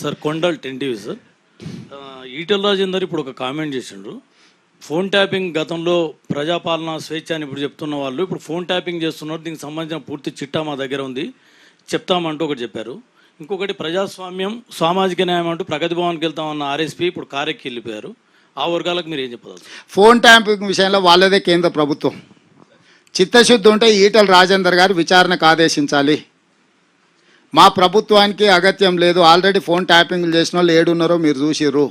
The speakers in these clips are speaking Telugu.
Sir Kondal ten TV sir. Etela Rajender ఇప్పుడు ఒక కామెంట్ చేసిండ్రు ఫోన్ ట్యాపింగ్ గతంలో ప్రజాపాలన స్వేచ్ఛ అని ఇప్పుడు చెప్తున్న వాళ్ళు ఇప్పుడు ఫోన్ ట్యాపింగ్ చేస్తున్నారు. దీనికి సంబంధించిన పూర్తి చిట్టా మా దగ్గర ఉంది. చెప్తామంటూ ఒకటి చెప్పారు. ఇంకొకటి ప్రజాస్వామ్యం సామాజిక న్యాయం అంటూ ప్రగతి భవన్కి వెళ్తామన్న ఆర్ఎస్పీ ఇప్పుడు కారెక్కి వెళ్ళిపోయారు. ఆ వర్గాలకు మీరు ఏం చెప్పదలుచు ఫోన్ ట్యాంపింగ్ విషయంలో వాళ్ళదే కేంద్ర ప్రభుత్వం. చిత్తశుద్ధి ఉంటే ఈటల రాజేందర్ గారు విచారణకు ఆదేశించాలి. మా ప్రభుత్వానికి అగత్యం లేదు. ఆల్రెడీ ఫోన్ ట్యాపింగ్లు చేసిన వాళ్ళు ఏడున్నారో మీరు చూసిర్రు.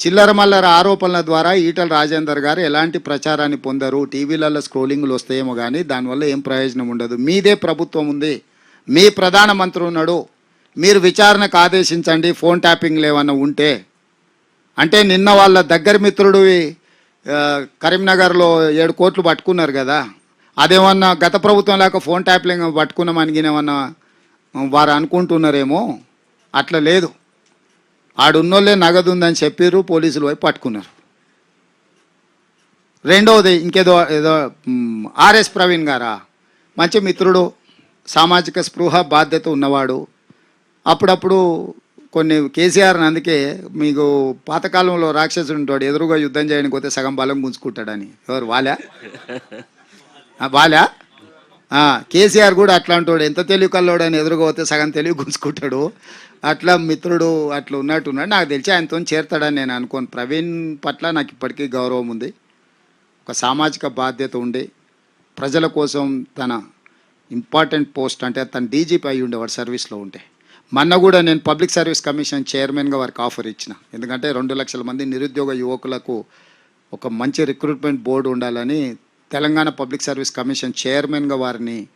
చిల్లర మల్లర ఆరోపణల ద్వారా ఈటల రాజేందర్ గారు ఎలాంటి ప్రచారాన్ని పొందరు? టీవీలలో స్క్రోలింగ్లు వస్తాయేమో కానీ దానివల్ల ఏం ప్రయోజనం ఉండదు. మీదే ప్రభుత్వం ఉంది. మీ ప్రధానమంత్రి ఉన్నాడు. మీరు విచారణకు ఆదేశించండి. ఫోన్ ట్యాపింగ్లు ఏమన్నా ఉంటే. అంటే నిన్న వాళ్ళ దగ్గర మిత్రుడు కరీంనగర్లో ఏడు కోట్లు పట్టుకున్నారు కదా. అదేమన్నా గత ప్రభుత్వం లేక ఫోన్ ట్యాపింగ్ పట్టుకున్నామని ఏమన్నా వారు అనుకుంటున్నారేమో అట్లా లేదు. ఆడున్నోళ్ళే నగదు ఉందని చెప్పారు పోలీసులు పోయి పట్టుకున్నారు. రెండవది ఇంకేదో ఏదో ఆర్ఎస్ ప్రవీణ్ గారా? మంచి మిత్రుడు సామాజిక స్పృహ బాధ్యత ఉన్నవాడు. అప్పుడప్పుడు కొన్ని కేసీఆర్ అందుకే మీకు పాతకాలంలో రాక్షసుడు ఉంటాడు ఎదురుగా యుద్ధం చేయడానికి పోతే సగం బలం గుంజుకుంటాడని. ఎవరు వాలా? వాలా? కేసీఆర్ కూడా అట్లాంటి వాడు ఎంత తెలివి కల్లోడు అని ఎదురుకోతే సగం తెలివి గుంజుకుంటాడు. అట్లా మిత్రుడు అట్లా ఉన్నట్టున్నాడు నాకు తెలిసి ఆయనతో చేరుతాడని నేను అనుకోను. ప్రవీణ్ పట్ల నాకు ఇప్పటికీ గౌరవం ఉంది. ఒక సామాజిక బాధ్యత ఉండి ప్రజల కోసం తన ఇంపార్టెంట్ పోస్ట్ అంటే తన డీజీపీ అయి ఉండేవాడు సర్వీస్లో ఉంటే. మొన్న కూడా నేను పబ్లిక్ సర్వీస్ కమిషన్ చైర్మన్గా వారికి ఆఫర్ ఇచ్చిన. ఎందుకంటే రెండు లక్షల మంది నిరుద్యోగ యువకులకు ఒక మంచి రిక్రూట్మెంట్ బోర్డు ఉండాలని తెలంగాణ పబ్లిక్ సర్వీస్ కమిషన్ చైర్మన్గా వారిని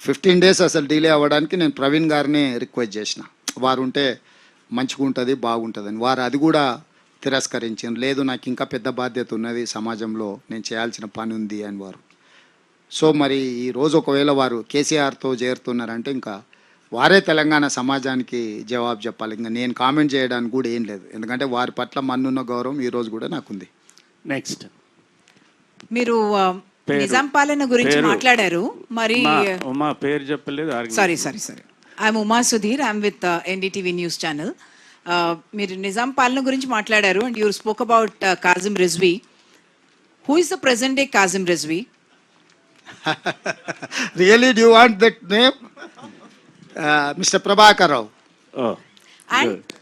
ఫిఫ్టీన్ డేస్ అసలు డిలే అవ్వడానికి నేను ప్రవీణ్ గారిని రిక్వెస్ట్ చేసిన. వారు ఉంటే మంచిగా ఉంటుంది బాగుంటుందని. వారు అది కూడా తిరస్కరించారు లేదు నాకు ఇంకా పెద్ద బాధ్యత ఉన్నది సమాజంలో నేను చేయాల్సిన పని ఉంది అని వారు. సో మరి ఈ రోజు ఒకవేళ వారు కేసీఆర్తో చేరుతున్నారంటే ఇంకా వారే తెలంగాణ సమాజానికి జవాబు చెప్పాలి. ఇంకా నేను కామెంట్ చేయడానికి కూడా ఏం లేదు. ఎందుకంటే వారి పట్ల మన్నున్న గౌరవం ఈ రోజు కూడా నాకుంది. నెక్స్ట్. మీరు. నిజాం పాలన గురించి. మాట్లాడారు మరి మా పేరు చెప్పలేదు. Sorry sorry sorry I'm Uma Sudhir I'm with NDTV news channel మీరు నిజాం పాలన గురించి మాట్లాడారు and you spoke about Kazim Rizvi who is the present day Kazim Rizvi really do want that name mister Prabhakar Rao And good.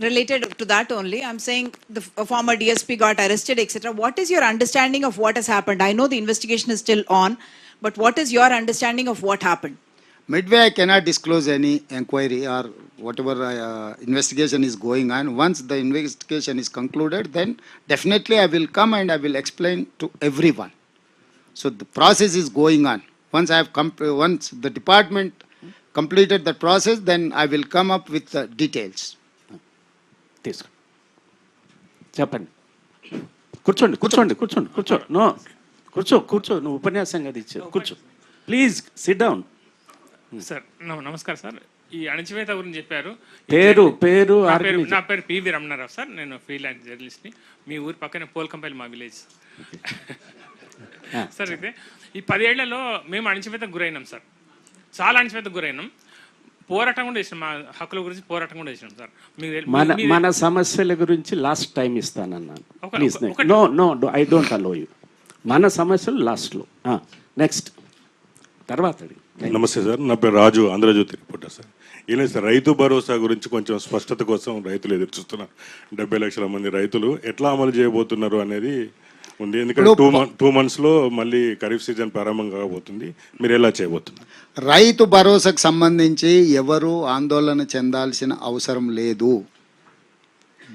Related to that only, I'm saying the former DSP got arrested, etc. What is your understanding of what has happened? I know the investigation is still on, but what is your understanding of what happened? Midway, I cannot disclose any inquiry or whatever uh, investigation is going on. Once the investigation is concluded, then definitely I will come and I will explain to everyone. So the process is going on. Once I have comp- once the department completed the process, then I will come up with the details. తీసుకో. చెప్పండి. కూర్చోండి కూర్చోండి కూర్చోండి కూర్చో. నో కూర్చో కూర్చో. నువ్వు ఉపన్యాసం కదా ఇచ్చావు కూర్చో. ప్లీజ్ సిట్ డౌన్ సార్ నమ- నమస్కారం సార్ ఈ అణచివేత గురించి చెప్పారు. పేరు పేరు నా పేరు ఆర్గనైజేషన్. నా పేరు పివి రమణారావు సార్ నేను ఫ్రీలాన్స్ జర్నలిస్ట్ని మీ ఊరి పక్కనే పోల్కంపల్లి మా విలేజ్. సార్ అయితే ఈ పదేళ్ళలో మేము అణచివేతకు గురైనాం సార్ చాలా అణచివేతకు గురైనాం. పోరాటం కూడా చేసినాం మా హక్కుల గురించి పోరాటం కూడా చేసినాం సార్. మన మన సమస్యల గురించి last time ఇస్తానన్నాను. Please no no I don't allow you మన సమస్యలు లాస్ట్లో నెక్స్ట్ తర్వాత. నమస్తే సార్ నా పేరు రాజు ఆంధ్రజ్యోతి రిపోర్టర్ సార్. ఏం లేదు సార్ రైతు భరోసా గురించి కొంచెం స్పష్టత కోసం రైతులు ఎదురు చూస్తున్నారు. డెబ్బై లక్షల మంది రైతులు ఎట్లా అమలు చేయబోతున్నారు అనేది ఉంది. ఎందుకంటే టూ మంత్ టూ మంత్స్లో మళ్ళీ ఖరీఫ్ సీజన్ ప్రారంభం కాబోతుంది మీరు ఎలా చేయబోతున్నారు? రైతు భరోసాకు సంబంధించి ఎవరు ఆందోళన చెందాల్సిన అవసరం లేదు.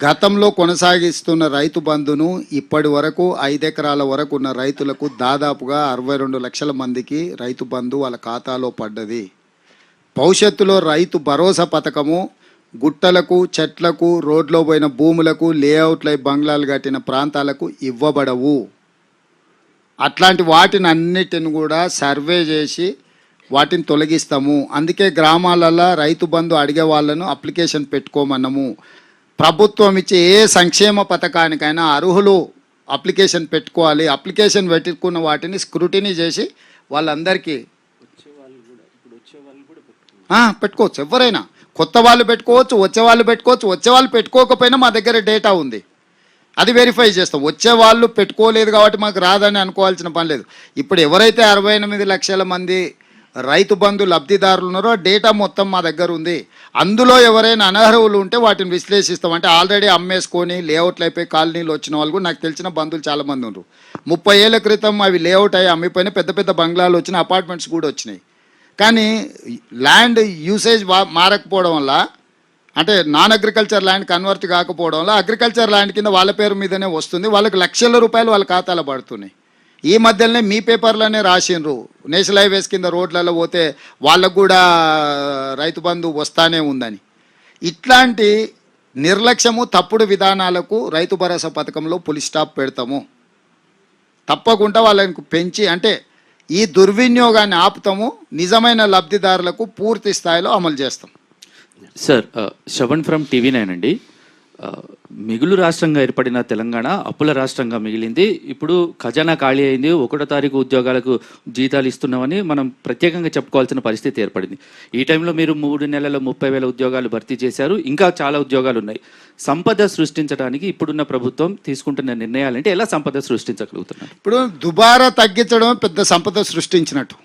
గతంలో కొనసాగిస్తున్న రైతు బంధును ఇప్పటి వరకు ఐదెకరాల వరకు ఉన్న రైతులకు దాదాపుగా అరవై రెండు లక్షల మందికి రైతు బంధు వాళ్ళ ఖాతాలో పడ్డది. భవిష్యత్తులో రైతు భరోసా పథకము గుట్టలకు చెట్లకు రోడ్లో పోయిన భూములకు లేఅవుట్లై బంగ్లాలు కట్టిన ప్రాంతాలకు ఇవ్వబడవు. అట్లాంటి వాటిని అన్నిటిని కూడా సర్వే చేసి వాటిని తొలగిస్తాము. అందుకే గ్రామాలలో రైతు బంధు అడిగే వాళ్ళను అప్లికేషన్ పెట్టుకోమన్నాము. ప్రభుత్వం ఇచ్చే ఏ సంక్షేమ పథకానికైనా అర్హులు అప్లికేషన్ పెట్టుకోవాలి. అప్లికేషన్ పెట్టుకున్న వాటిని స్క్రూటినీ చేసి వాళ్ళందరికీ పెట్టుకోవచ్చు. ఎవరైనా కొత్త వాళ్ళు పెట్టుకోవచ్చు వచ్చే వాళ్ళు పెట్టుకోవచ్చు వచ్చే వాళ్ళు పెట్టుకోకపోయినా మా దగ్గర డేటా ఉంది. అది వెరిఫై చేస్తాం. వచ్చే వాళ్ళు పెట్టుకోలేదు కాబట్టి మాకు రాదని అనుకోవాల్సిన పని లేదు. ఇప్పుడు ఎవరైతే అరవై ఎనిమిది లక్షల మంది రైతు బంధు లబ్ధిదారులు ఉన్నారో డేటా మొత్తం మా దగ్గర ఉంది. అందులో ఎవరైనా అనర్హులు ఉంటే వాటిని విశ్లేషిస్తాం. అంటే ఆల్రెడీ అమ్మేసుకొని లేఅవుట్లు అయిపోయి కాలనీలు వచ్చిన వాళ్ళు నాకు తెలిసిన బంధువులు చాలామంది ఉన్నారు. ముప్పై ఏళ్ళ క్రితం అవి లేఅవుట్ అయ్యి అమ్మిపోయిన పెద్ద పెద్ద బంగ్లాలు వచ్చిన అపార్ట్మెంట్స్ కూడా వచ్చినాయి. కానీ ల్యాండ్ యూసేజ్ మారకపోవడం వల్ల అంటే నాన్ అగ్రికల్చర్ ల్యాండ్ కన్వర్ట్ కాకపోవడం వల్ల అగ్రికల్చర్ ల్యాండ్ కింద వాళ్ళ పేరు మీదనే వస్తుంది. వాళ్ళకి లక్షల రూపాయలు వాళ్ళ ఖాతాలో పడుతున్నాయి. ఈ మధ్యలోనే మీ పేపర్లోనే రాసిండ్రు. నేషనల్ హైవేస్ కింద రోడ్లలో పోతే వాళ్ళకు కూడా రైతు బంధు వస్తానే ఉందని. ఇట్లాంటి నిర్లక్ష్యము తప్పుడు విధానాలకు రైతు భరోసా పథకంలో పులి స్టాప్ పెడతాము. తప్పకుండా వాళ్ళని పెంచి అంటే ఈ దుర్వినియోగాన్ని ఆపుతాము నిజమైన లబ్ధిదారులకు పూర్తి స్థాయిలో అమలు చేస్తాం. Sir Shavan from TV nine అండి. మిగులు రాష్ట్రంగా ఏర్పడిన తెలంగాణ అప్పుల రాష్ట్రంగా మిగిలింది. ఇప్పుడు ఖజానా ఖాళీ అయింది. ఒకటో తారీఖు ఉద్యోగాలకు జీతాలు ఇస్తున్నామని మనం ప్రత్యేకంగా చెప్పుకోవాల్సిన పరిస్థితి ఏర్పడింది. ఈ టైంలో మీరు మూడు నెలల ముప్పై వేల ఉద్యోగాలు భర్తీ చేశారు. ఇంకా చాలా ఉద్యోగాలు ఉన్నాయి. సంపద సృష్టించడానికి ఇప్పుడున్న ప్రభుత్వం తీసుకుంటున్న నిర్ణయాలంటే ఎలా సంపద సృష్టించగలుగుతున్నారు? ఇప్పుడు దుబారా తగ్గించడం పెద్ద సంపద సృష్టించినట్టు.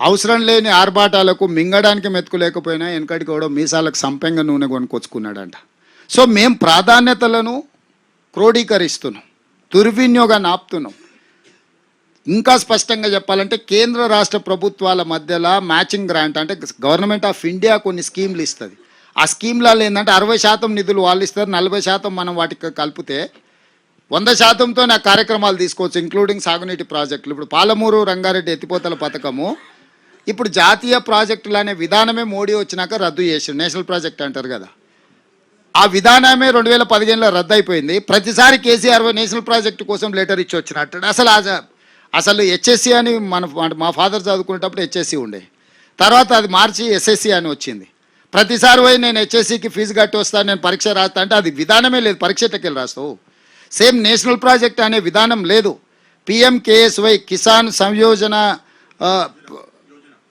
అవసరం లేని ఆర్భాటాలకు మింగడానికి మెతుకు లేకపోయినా వెనకడికి కూడా మీసాలకు సంపెంగ నూనె కొనుక్కొచ్చుకున్నాడంట. సో మేము ప్రాధాన్యతలను క్రోడీకరిస్తున్నాం దుర్వినియోగాన్ని ఆపుతున్నాం ఇంకా స్పష్టంగా చెప్పాలంటే కేంద్ర రాష్ట్ర ప్రభుత్వాల మధ్యలో మ్యాచింగ్ గ్రాంట్ అంటే గవర్నమెంట్ ఆఫ్ ఇండియా కొన్ని స్కీమ్లు ఇస్తుంది. ఆ స్కీమ్లలో ఏంటంటే అరవై శాతం నిధులు వాళ్ళు ఇస్తారు నలభై శాతం మనం వాటికి కలిపితే వంద శాతంతో నా కార్యక్రమాలు తీసుకోవచ్చు ఇంక్లూడింగ్ సాగునీటి ప్రాజెక్టులు. ఇప్పుడు పాలమూరు రంగారెడ్డి ఎత్తిపోతల పథకము ఇప్పుడు జాతీయ ప్రాజెక్టులు అనే విధానమే మోడీ వచ్చినాక రద్దు చేసిండు నేషనల్ ప్రాజెక్ట్ అంటారు కదా. ఆ విధానమే రెండు వేల పదిహేనులో రద్దయిపోయింది. ప్రతిసారి కేసీఆర్ నేషనల్ ప్రాజెక్టు కోసం లెటర్ ఇచ్చి వచ్చినట్టు. అసలు అసలు హెచ్ఎస్సి అని మన మా ఫాదర్ చదువుకునేటప్పుడు హెచ్ఎస్సి ఉండే. తర్వాత అది మార్చి ఎస్ఎస్సి అని వచ్చింది. ప్రతిసారి పోయి నేను హెచ్ఎస్సికి ఫీజు కట్టి వస్తాను నేను పరీక్ష రాస్తా అంటే అది విధానమే లేదు. పరీక్ష ఎట్టకెళ్ళి రాస్తావు? సేమ్ నేషనల్ ప్రాజెక్ట్ అనే విధానం లేదు. పిఎంకేఎస్వై కిసాన్ సంయోజన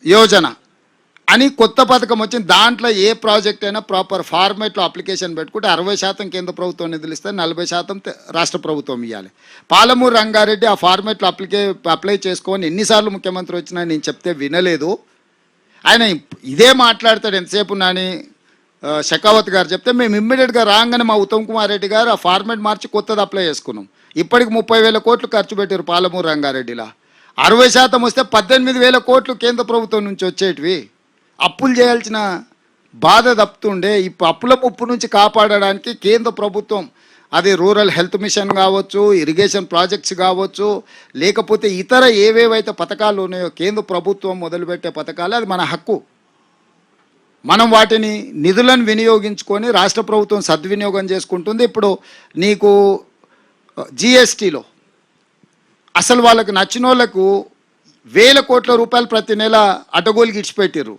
యోజన. అని కొత్త పథకం వచ్చింది. దాంట్లో ఏ ప్రాజెక్ట్ అయినా ప్రాపర్ ఫార్మేట్లో అప్లికేషన్ పెట్టుకుంటే అరవై శాతం కేంద్ర ప్రభుత్వం నిధులు ఇస్తే నలభై శాతం రాష్ట్ర ప్రభుత్వం ఇవ్వాలి పాలమూరు రంగారెడ్డి ఆ ఫార్మేట్లో అప్లికే అప్లై చేసుకొని ఎన్నిసార్లు ముఖ్యమంత్రి వచ్చినా నేను చెప్తే వినలేదు. ఆయన ఇదే మాట్లాడతాడు ఎంతసేపు నాని? ఆ, గారు చెప్తే మేము ఇమ్మీడియట్గా రాగానే మా ఉత్తమ్ కుమార్ రెడ్డి గారు ఆ ఫార్మేట్ మార్చి కొత్తది అప్లై చేసుకున్నాం. ఇప్పటికి ముప్పై వేల కోట్లు ఖర్చు పెట్టారు పాలమూరు రంగారెడ్డిలా. అరవై శాతం వస్తే పద్దెనిమిది వేల కోట్లు కేంద్ర ప్రభుత్వం నుంచి వచ్చేటివి. అప్పులు చేయాల్సిన బాధ తప్పుతుండే ఇప్పుడు అప్పుల ముప్పు నుంచి కాపాడడానికి కేంద్ర ప్రభుత్వం అది రూరల్ హెల్త్ మిషన్ కావచ్చు ఇరిగేషన్ ప్రాజెక్ట్స్ కావచ్చు లేకపోతే ఇతర ఏవేవైతే పథకాలు ఉన్నాయో కేంద్ర ప్రభుత్వం మొదలుపెట్టే పథకాలు అది మన హక్కు. మనం వాటిని నిధులను వినియోగించుకొని రాష్ట్ర ప్రభుత్వం సద్వినియోగం చేసుకుంటుంది. ఇప్పుడు నీకు జిఎస్టీలో అసలు వాళ్ళకు నచ్చిన వాళ్ళకు వేల కోట్ల రూపాయలు ప్రతి నెల అటగోలు గిడిచిపెట్టారు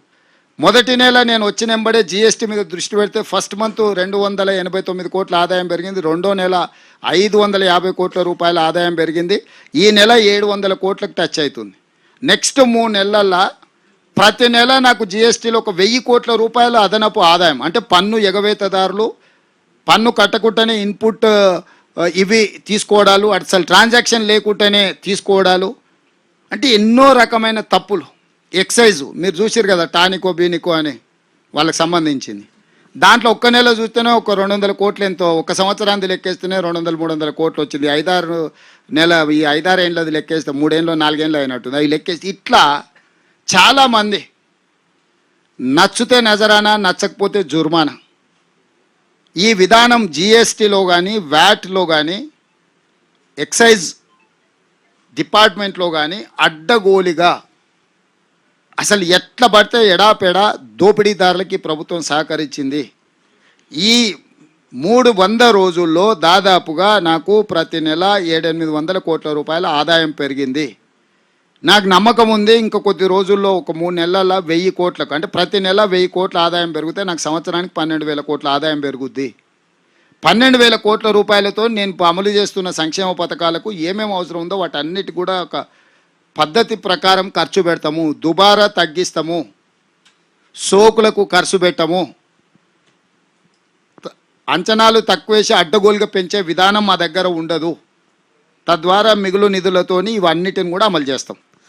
మొదటి నెల నేను వచ్చిన వెంబడే జిఎస్టీ మీద దృష్టి పెడితే ఫస్ట్ మంత్ రెండు వందల ఎనభై తొమ్మిది కోట్ల ఆదాయం పెరిగింది. రెండో నెల ఐదు వందల యాభై కోట్ల రూపాయల ఆదాయం పెరిగింది. ఈ నెల ఏడు వందల కోట్లకు టచ్ అవుతుంది. నెక్స్ట్ మూడు నెలల్లో ప్రతి నెల నాకు జిఎస్టీలో ఒక వెయ్యి కోట్ల రూపాయల అదనపు ఆదాయం. అంటే పన్ను ఎగవేతదారులు పన్ను కట్టకుండానే ఇన్పుట్ ఇవి తీసుకోవడాలు అసలు ట్రాన్సాక్షన్ లేకుండానే తీసుకోవడాలు. అంటే ఎన్నో రకమైన తప్పులు. ఎక్సైజు. మీరు చూసారు కదా టానికో బీనికో అని వాళ్ళకి సంబంధించింది. దాంట్లో ఒక్క నెల చూస్తేనే ఒక రెండు వందల కోట్లు ఎంతో ఒక సంవత్సరానికి లెక్కేస్తేనే రెండు వందల మూడు వందల కోట్లు వచ్చింది. ఐదారు నెల ఈ ఐదారు ఏళ్ళది లెక్కేస్తే మూడేళ్ళు నాలుగేళ్ళు అయినట్టుంది. అవి లెక్కేసి ఇట్లా చాలామంది నచ్చితే నజరానా నచ్చకపోతే జుర్మానా. ఈ విధానం జిఎస్టీలో కానీ వ్యాట్లో కానీ ఎక్సైజ్ డిపార్ట్మెంట్లో కానీ అడ్డగోలిగా అసలు ఎట్లా పడితే ఎడాపెడా దోపిడీదారులకి ప్రభుత్వం సహకరించింది. ఈ మూడు వంద రోజుల్లో దాదాపుగా నాకు ప్రతి నెల ఏడెనిమిది వందల కోట్ల రూపాయల ఆదాయం పెరిగింది. నాకు నమ్మకం ఉంది ఇంకా కొద్ది రోజుల్లో ఒక మూడు నెలల వెయ్యి కోట్లకు అంటే ప్రతి నెల వెయ్యి కోట్ల ఆదాయం పెరిగితే నాకు సంవత్సరానికి పన్నెండు వేల కోట్ల ఆదాయం పెరుగుద్ది. పన్నెండు వేల కోట్ల రూపాయలతో నేను అమలు చేస్తున్న సంక్షేమ పథకాలకు ఏమేమి అవసరం ఉందో వాటన్నిటి కూడా ఒక పద్ధతి ప్రకారం ఖర్చు పెడతాము దుబారా తగ్గిస్తాము సోకులకు ఖర్చు పెట్టము. అంచనాలు తక్కువేసి అడ్డగోలుగా పెంచే విధానం మా దగ్గర ఉండదు. తద్వారా మిగులు నిధులతోని ఇవన్నిటిని కూడా అమలు చేస్తాం.